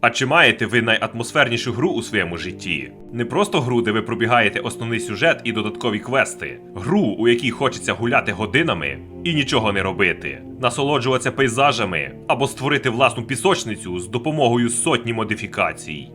А чи маєте ви найатмосфернішу гру у своєму житті? Не просто гру, де ви пробігаєте основний сюжет і додаткові квести, гру, у якій хочеться гуляти годинами і нічого не робити, насолоджуватися пейзажами або створити власну пісочницю з допомогою сотні модифікацій.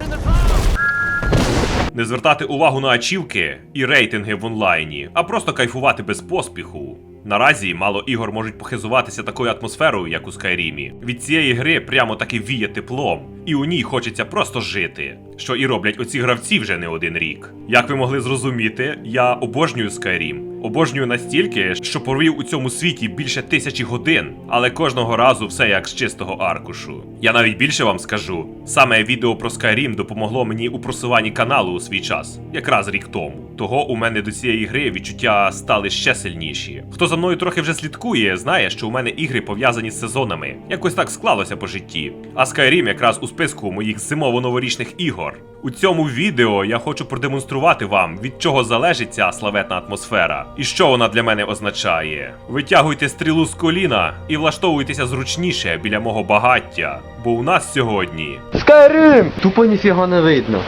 Не звертати увагу на ачівки і рейтинги в онлайні, а просто кайфувати без поспіху. Наразі мало ігор можуть похизуватися такою атмосферою, як у Скайрімі. Від цієї гри прямо таки віє теплом, і у ній хочеться просто жити, що і роблять оці гравці вже не один рік. Як ви могли зрозуміти, я обожнюю Skyrim. Обожнюю настільки, що провів у цьому світі більше тисячі годин, але кожного разу все як з чистого аркушу. Я навіть більше вам скажу: саме відео про Skyrim допомогло мені у просуванні каналу у свій час, якраз рік тому. Того у мене до цієї гри відчуття стали ще сильніші. Хто за мною трохи вже слідкує, знає, що у мене ігри пов'язані з сезонами. Якось так склалося по житті. А Skyrim якраз у списку моїх зимово-новорічних ігор. У цьому відео я хочу продемонструвати вам, від чого залежить ця славетна атмосфера і що вона для мене означає. Витягуйте стрілу з коліна і влаштовуйтеся зручніше біля мого багаття, бо у нас сьогодні Скайрим! Тупо ніфіга не видно.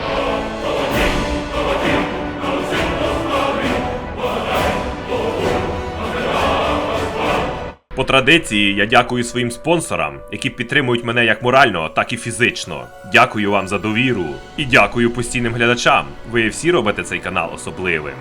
По традиції я дякую своїм спонсорам, які підтримують мене як морально, так і фізично. Дякую вам за довіру і дякую постійним глядачам. Ви всі робите цей канал особливим.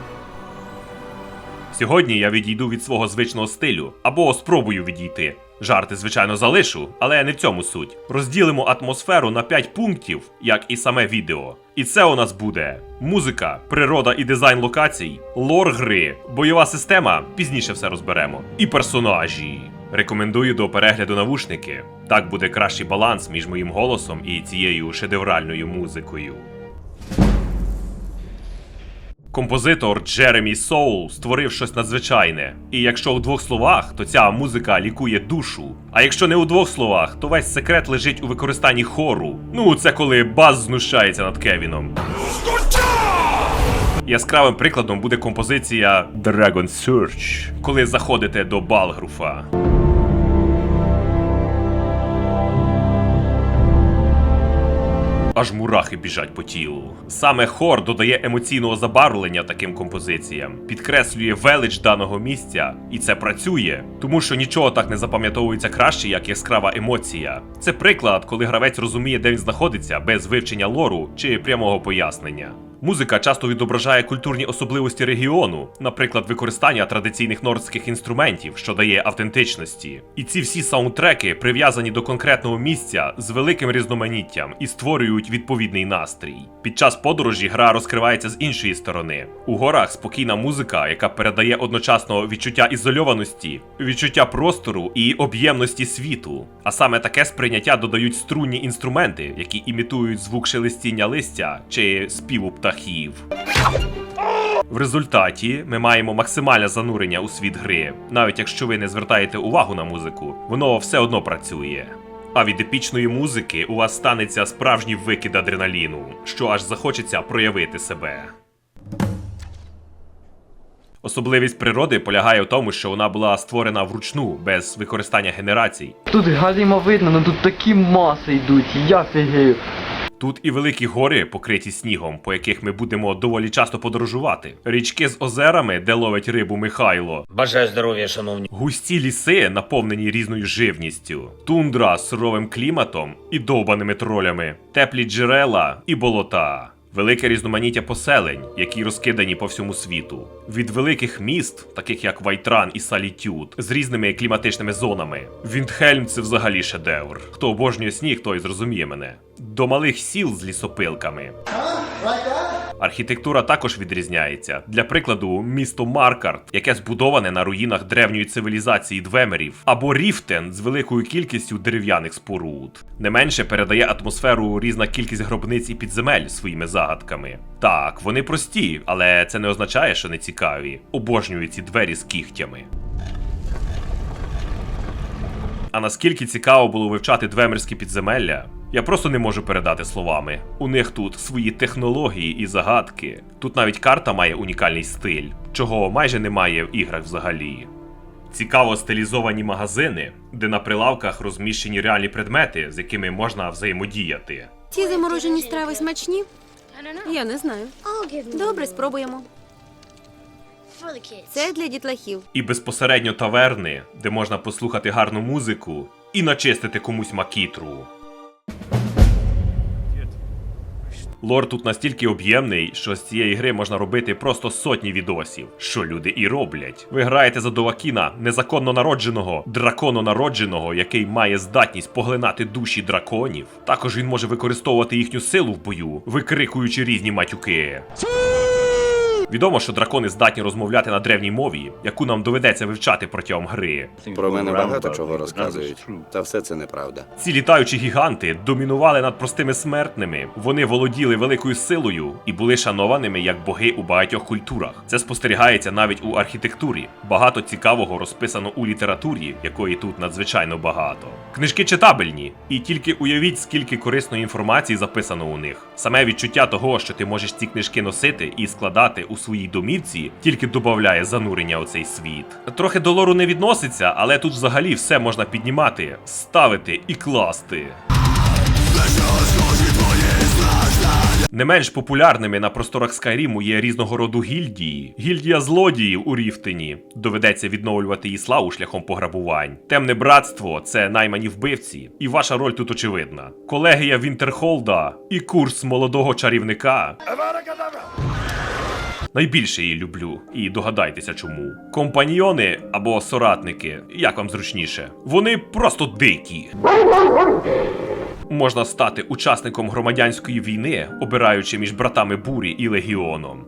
Сьогодні я відійду від свого звичного стилю або спробую відійти. Жарти, звичайно, залишу, але не в цьому суть. Розділимо атмосферу на 5 пунктів, як і саме відео. І це у нас буде музика, природа і дизайн локацій, лор гри, бойова система, пізніше все розберемо, і персонажі. Рекомендую до перегляду навушники. Так буде кращий баланс між моїм голосом і цією шедевральною музикою. Композитор Джеремі Соул створив щось надзвичайне. І якщо у двох словах, то ця музика лікує душу. А якщо не у двох словах, то весь секрет лежить у використанні хору. Ну, це коли Баз знущається над Кевіном. Яскравим прикладом буде композиція Dragon Search, коли заходите до Балгруфа. Аж мурахи біжать по тілу. Саме хор додає емоційного забарвлення таким композиціям, підкреслює велич даного місця, і це працює, тому що нічого так не запам'ятовується краще, як яскрава емоція. Це приклад, коли гравець розуміє, де він знаходиться, без вивчення лору чи прямого пояснення. Музика часто відображає культурні особливості регіону, наприклад, використання традиційних нордських інструментів, що дає автентичності. І ці всі саундтреки прив'язані до конкретного місця з великим різноманіттям і створюють відповідний настрій. Під час подорожі гра розкривається з іншої сторони. У горах спокійна музика, яка передає одночасно відчуття ізольованості, відчуття простору і об'ємності світу. А саме таке сприйняття додають струнні інструменти, які імітують звук шелестіння листя чи співу птахів. В результаті ми маємо максимальне занурення у світ гри, навіть якщо ви не звертаєте увагу на музику, воно все одно працює. А від епічної музики у вас станеться справжній викид адреналіну, що аж захочеться проявити себе. Особливість природи полягає в тому, що вона була створена вручну, без використання генерацій. Тут галімо видно, ну тут такі маси йдуть, я фігею. Тут і великі гори, покриті снігом, по яких ми будемо доволі часто подорожувати. Річки з озерами, де ловить рибу Михайло. Бажаю здоров'я, шановні. Густі ліси, наповнені різною живністю, тундра з суровим кліматом і довбаними тролями, теплі джерела і болота. Велике різноманіття поселень, які розкидані по всьому світу. Від великих міст, таких як Вайтран і Салітюд, з різними кліматичними зонами. Віндхельм це взагалі шедевр. Хто обожнює сніг, той зрозуміє мене. До малих сіл з лісопилками. Архітектура також відрізняється. Для прикладу, місто Маркарт, яке збудоване на руїнах древньої цивілізації Двемерів, або Ріфтен з великою кількістю дерев'яних споруд. Не менше передає атмосферу різна кількість гробниць і підземель своїми загадками. Так, вони прості, але це не означає, що не цікаві. Обожнюю ці двері з кігтями. А наскільки цікаво було вивчати двемерські підземелля, я просто не можу передати словами. У них тут свої технології і загадки. Тут навіть карта має унікальний стиль, чого майже немає в іграх взагалі. Цікаво стилізовані магазини, де на прилавках розміщені реальні предмети, з якими можна взаємодіяти. Ці заморожені страви смачні? Я не знаю. Добре, спробуємо. Це для дітлахів. І безпосередньо таверни, де можна послухати гарну музику і начистити комусь макітру. Лор тут настільки об'ємний, що з цієї гри можна робити просто сотні відосів, що люди і роблять. Ви граєте за Довакіна, незаконно народженого, дракононародженого, який має здатність поглинати душі драконів. Також він може використовувати їхню силу в бою, викрикуючи різні матюки. Відомо, що дракони здатні розмовляти на древній мові, яку нам доведеться вивчати протягом гри. Про мене багато чого розказують, та все це неправда. Ці літаючі гіганти домінували над простими смертними. Вони володіли великою силою і були шанованими як боги у багатьох культурах. Це спостерігається навіть у архітектурі. Багато цікавого розписано у літературі, якої тут надзвичайно багато. Книжки читабельні, і тільки уявіть, скільки корисної інформації записано у них. Саме відчуття того, що ти можеш ці книжки носити і складати у своїй домівці, тільки додає занурення у цей світ. Трохи до лору не відноситься, але тут взагалі все можна піднімати, ставити і класти. Не менш популярними на просторах Скайріму є різного роду гільдії. Гільдія злодіїв у Ріфтені. Доведеться відновлювати її славу шляхом пограбувань. Темне братство це наймані вбивці, і ваша роль тут очевидна. Колегія Вінтерхолда і курс молодого чарівника. Найбільше її люблю, і догадайтеся чому. Компаньйони або соратники, як вам зручніше, вони просто дикі. Можна стати учасником громадянської війни, обираючи між братами бурі і легіоном.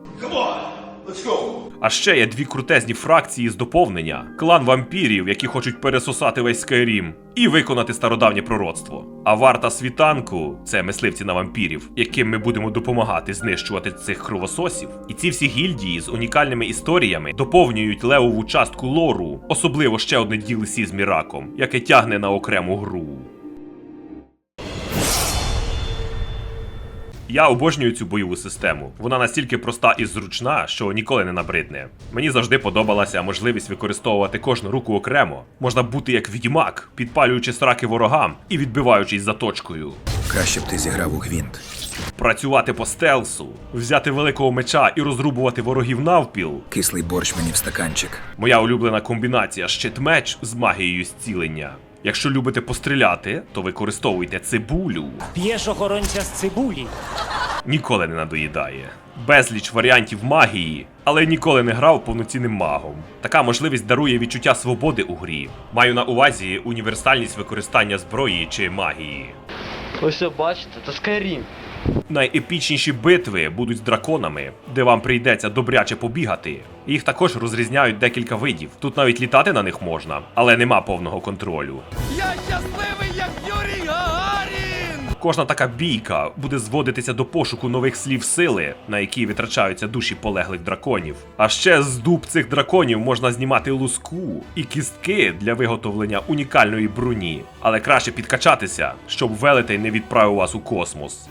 А ще є дві крутезні фракції з доповнення: клан вампірів, які хочуть пересосати весь Скайрім, і виконати стародавнє пророцтво. А варта світанку це мисливці на вампірів, яким ми будемо допомагати знищувати цих кровососів. І ці всі гільдії з унікальними історіями доповнюють левову частку лору, особливо ще одне DLC з Міраком, яке тягне на окрему гру. Я обожнюю цю бойову систему. Вона настільки проста і зручна, що ніколи не набридне. Мені завжди подобалася можливість використовувати кожну руку окремо. Можна бути як відьмак, підпалюючи сраки ворогам і відбиваючись за точкою. Краще б ти зіграв у гвинт. Працювати по стелсу, взяти великого меча і розрубувати ворогів навпіл. Кислий борщ мені в стаканчик. Моя улюблена комбінація щит-меч з магією зцілення. Якщо любите постріляти, то використовуйте цибулю. П'єш охоронця з цибулі. ніколи не надоїдає. Безліч варіантів магії, але ніколи не грав повноцінним магом. Така можливість дарує відчуття свободи у грі. Маю на увазі універсальність використання зброї чи магії. Ось бачите, це Skyrim. Найепічніші битви будуть з драконами, де вам прийдеться добряче побігати. Їх також розрізняють декілька видів. Тут навіть літати на них можна, але нема повного контролю. Я щасливий, як Юрій Гагарін! Кожна така бійка буде зводитися до пошуку нових слів сили, на які витрачаються душі полеглих драконів. А ще з дуб цих драконів можна знімати луску і кістки для виготовлення унікальної броні. Але краще підкачатися, щоб велетень не відправив вас у космос.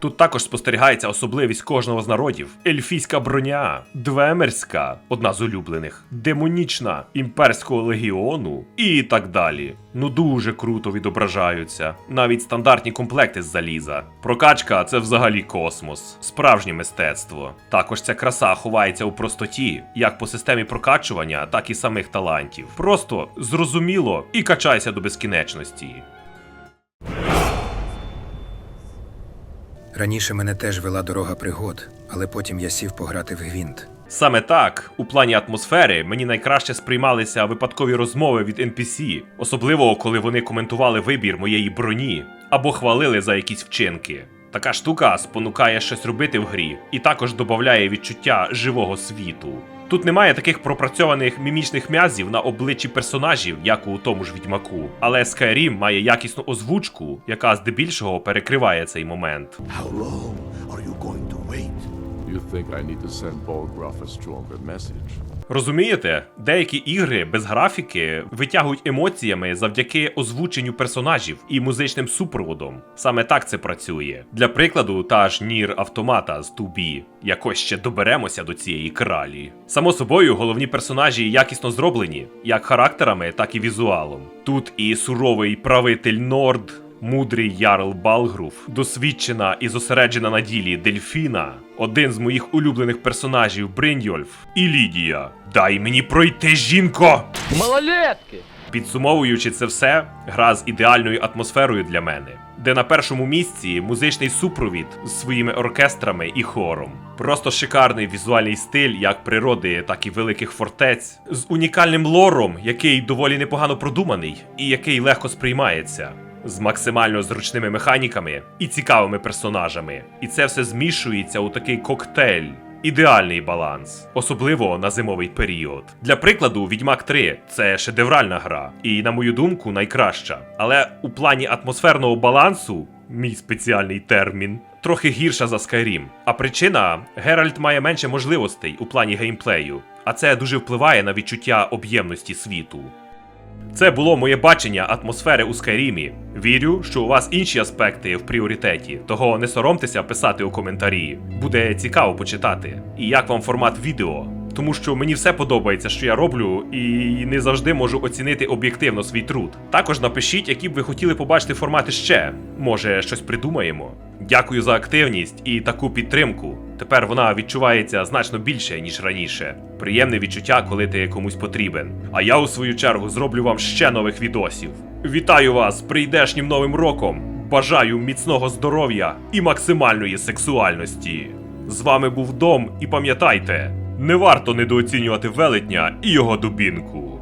Тут також спостерігається особливість кожного з народів: ельфійська броня, двемерська, одна з улюблених, демонічна, імперського легіону і так далі. Ну дуже круто відображаються. Навіть стандартні комплекти з заліза. Прокачка це взагалі космос, справжнє мистецтво. Також ця краса ховається у простоті, як по системі прокачування, так і самих талантів. Просто зрозуміло і качайся до безкінечності. Раніше мене теж вела дорога пригод, але потім я сів пограти в гвинт. Саме так, у плані атмосфери, мені найкраще сприймалися випадкові розмови від NPC, особливо коли вони коментували вибір моєї броні або хвалили за якісь вчинки. Така штука спонукає щось робити в грі і також додає відчуття живого світу. Тут немає таких пропрацьованих мімічних м'язів на обличчі персонажів, як у тому ж відьмаку. Але Skyrim має якісну озвучку, яка здебільшого перекриває цей момент. How long are you going to wait? You think I need to send Bolgraf a stronger message? Розумієте, деякі ігри без графіки витягують емоціями завдяки озвученню персонажів і музичним супроводом. Саме так це працює. Для прикладу, та ж Нір Автомата з 2B. Якось ще доберемося до цієї кралі. Само собою, головні персонажі якісно зроблені, як характерами, так і візуалом. Тут і суровий правитель Норд, мудрий Ярл Балгруф, досвідчена і зосереджена на ділі Дельфіна, один з моїх улюблених персонажів Бриньольф і Лідія. Дай мені пройти, жінко! Малолетки! Підсумовуючи це все, гра з ідеальною атмосферою для мене, де на першому місці музичний супровід з своїми оркестрами і хором. Просто шикарний візуальний стиль як природи, так і великих фортець, з унікальним лором, який доволі непогано продуманий і який легко сприймається. З максимально зручними механіками і цікавими персонажами. І це все змішується у такий коктейль, Ідеальний баланс, особливо на зимовий період. Для прикладу, Відьмак 3 це шедевральна гра, і, на мою думку, найкраща. Але у плані атмосферного балансу, мій спеціальний термін, трохи гірша за Skyrim. А причина Геральт має менше можливостей у плані геймплею, а це дуже впливає на відчуття об'ємності світу. Це було моє бачення атмосфери у Скайрімі. Вірю, що у вас інші аспекти в пріоритеті, того не соромтеся писати у коментарі. Буде цікаво почитати. І як вам формат відео? Тому що мені все подобається, що я роблю, і не завжди можу оцінити об'єктивно свій труд. Також напишіть, які б ви хотіли побачити формати ще. Може, щось придумаємо. Дякую за активність і таку підтримку. Тепер вона відчувається значно більше, ніж раніше. Приємне відчуття, коли ти комусь потрібен. А я, у свою чергу, зроблю вам ще нових відосів. Вітаю вас з прийдешнім новим роком! Бажаю міцного здоров'я і максимальної сексуальності. З вами був Дом, і пам'ятайте, не варто недооцінювати велетня і його дубінку.